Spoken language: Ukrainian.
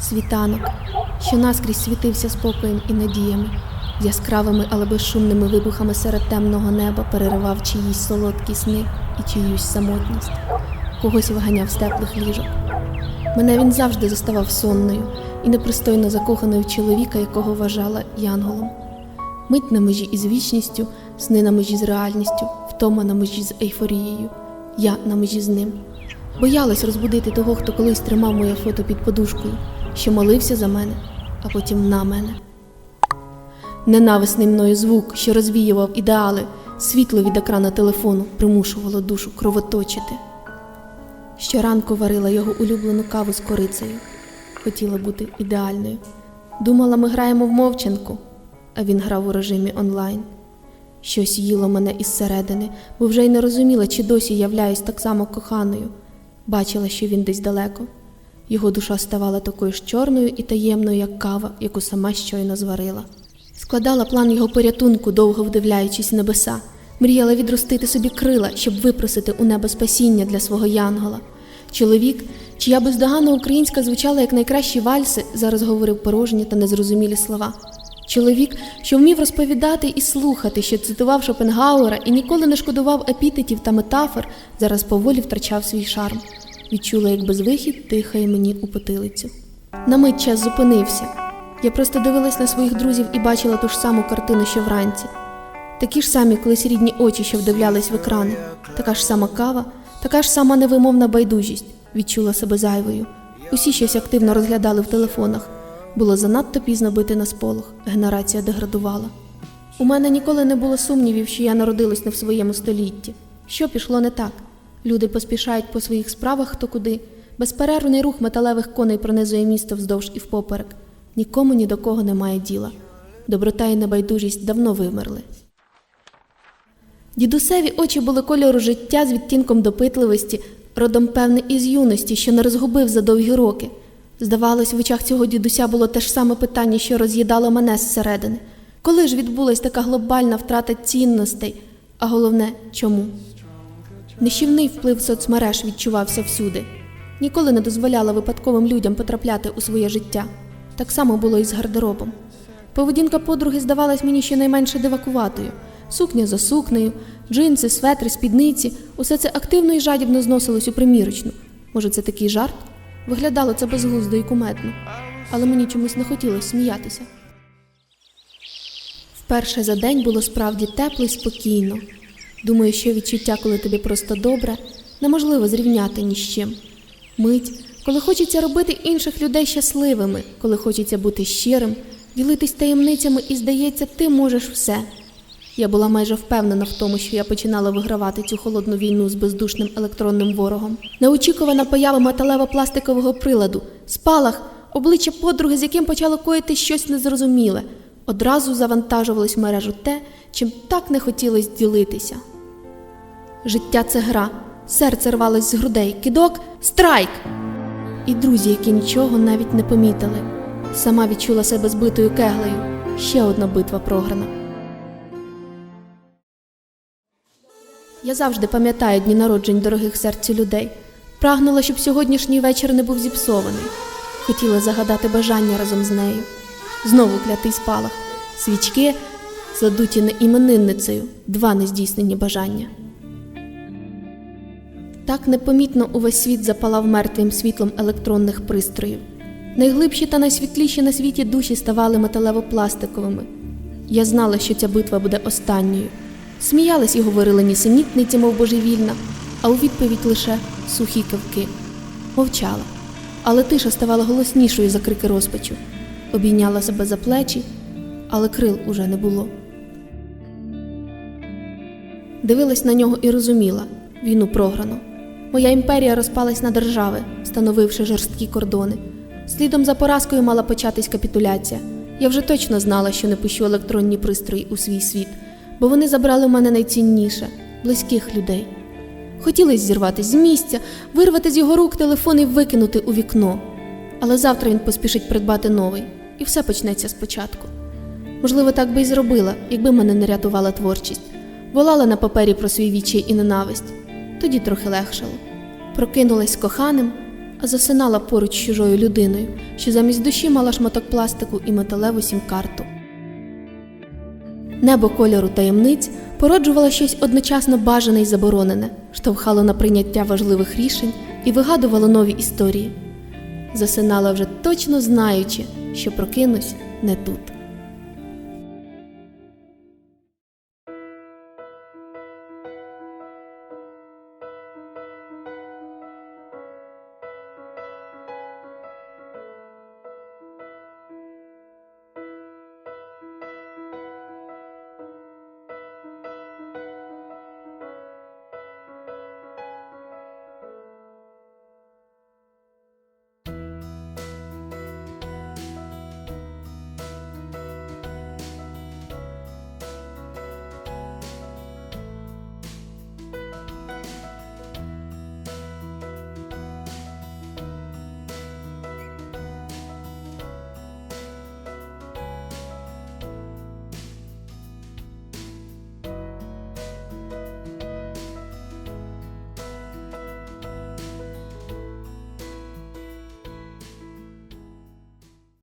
світанок, що наскрізь світився спокоєм і надіями, яскравими, але безшумними вибухами серед темного неба переривав чиїсь солодкі сни і чиюсь самотність, когось виганяв з теплих ліжок. Мене він завжди заставав сонною і непристойно закоханою в чоловіка, якого вважала янголом. Мить на межі із вічністю, сни на межі з реальністю, втома на межі з ейфорією, я на межі з ним. Боялась розбудити того, хто колись тримав моє фото під подушкою, що молився за мене, а потім на мене. Ненависний мною звук, що розвіював ідеали, світло від екрана телефону примушувало душу кровоточити. Щоранку варила його улюблену каву з корицею. Хотіла бути ідеальною. Думала, ми граємо в мовчанку, а він грав у режимі онлайн. Щось їло мене із середини, бо вже й не розуміла, чи досі являюсь так само коханою. Бачила, що він десь далеко. Його душа ставала такою ж чорною і таємною, як кава, яку сама щойно зварила. Складала план його порятунку, довго вдивляючись в небеса. Мріяла відростити собі крила, щоб випросити у небо спасіння для свого янгола. Чоловік, чия бездоганна українська звучала як найкращі вальси, зараз говорив порожні та незрозумілі слова. Чоловік, що вмів розповідати і слухати, що цитував Шопенгауера і ніколи не шкодував епітетів та метафор, зараз поволі втрачав свій шарм. Відчула, як безвихід дихає мені у потилицю. На мить час зупинився. Я просто дивилась на своїх друзів і бачила ту ж саму картину, що вранці. Такі ж самі колись рідні очі, що вдивлялись в екрани, така ж сама кава, така ж сама невимовна байдужість, відчула себе зайвою. Усі щось активно розглядали в телефонах. Було занадто пізно бити на сполох, генерація деградувала. У мене ніколи не було сумнівів, що я народилась не в своєму столітті. Що пішло не так? Люди поспішають по своїх справах хто куди. Безперервний рух металевих коней пронизує місто вздовж і впоперек. Нікому ні до кого немає діла. Доброта і небайдужість давно вимерли. Дідусеві очі були кольору життя з відтінком допитливості, родом певне із юності, що не розгубив за довгі роки. Здавалось, в очах цього дідуся було те ж саме питання, що роз'їдало мене зсередини. Коли ж відбулась така глобальна втрата цінностей, а головне, чому? Нищівний вплив соцмереж відчувався всюди. Ніколи не дозволяла випадковим людям потрапляти у своє життя. Так само було і з гардеробом. Поведінка подруги здавалась мені щонайменше дивакуватою. Сукня за сукнею, джинси, светри, спідниці усе це активно і жадібно зносилось у примірочну. Може, це такий жарт? Виглядало це безглуздо і кумедно, але мені чомусь не хотілося сміятися. Вперше за день було справді тепло і спокійно. Думаю, що відчуття, коли тобі просто добре, неможливо зрівняти ні з чим. Мить, коли хочеться робити інших людей щасливими, коли хочеться бути щирим, ділитись таємницями і здається, ти можеш все. Я була майже впевнена в тому, що я починала вигравати цю холодну війну з бездушним електронним ворогом. Неочікувана поява металево-пластикового приладу, спалах, обличчя подруги, з яким почало коїти щось незрозуміле. Одразу завантажувалось в мережу те, чим так не хотілося ділитися. Життя це гра, серце рвалось з грудей, кидок, страйк. І друзі, які нічого навіть не помітили. Сама відчула себе збитою кеглею. Ще одна битва програна. Я завжди пам'ятаю дні народжень дорогих серцю людей. Прагнула, щоб сьогоднішній вечір не був зіпсований. Хотіла загадати бажання разом з нею. Знову клятий спалах, свічки, задуті не іменинницею, два нездійснені бажання. Так непомітно увесь світ запалав мертвим світлом електронних пристроїв. Найглибші та найсвітліші на світі душі ставали металево-пластиковими. Я знала, що ця битва буде останньою. Сміялись і говорили нісенітниці, мов божевільна, а у відповідь лише сухі кивки. Мовчала, але тиша ставала голоснішою за крики розпачу. Обійняла себе за плечі, але крил уже не було. Дивилась на нього і розуміла війну програно. Моя імперія розпалась на держави, встановивши жорсткі кордони. Слідом за поразкою мала початись капітуляція. Я вже точно знала, що не пущу електронні пристрої у свій світ, бо вони забрали в мене найцінніше близьких людей. Хотілося зірватися з місця, вирвати з його рук телефон і викинути у вікно. Але завтра він поспішить придбати новий, і все почнеться спочатку. Можливо, так би й зробила, якби мене не рятувала творчість, волала на папері про свій вічай і ненависть. Тоді трохи легшало. Прокинулась коханим, а засинала поруч з чужою людиною, що замість душі мала шматок пластику і металеву сім-карту. Небо кольору таємниць породжувало щось одночасно бажане й заборонене, штовхало на прийняття важливих рішень і вигадувало нові історії. Засинала вже точно знаючи, що прокинусь не тут.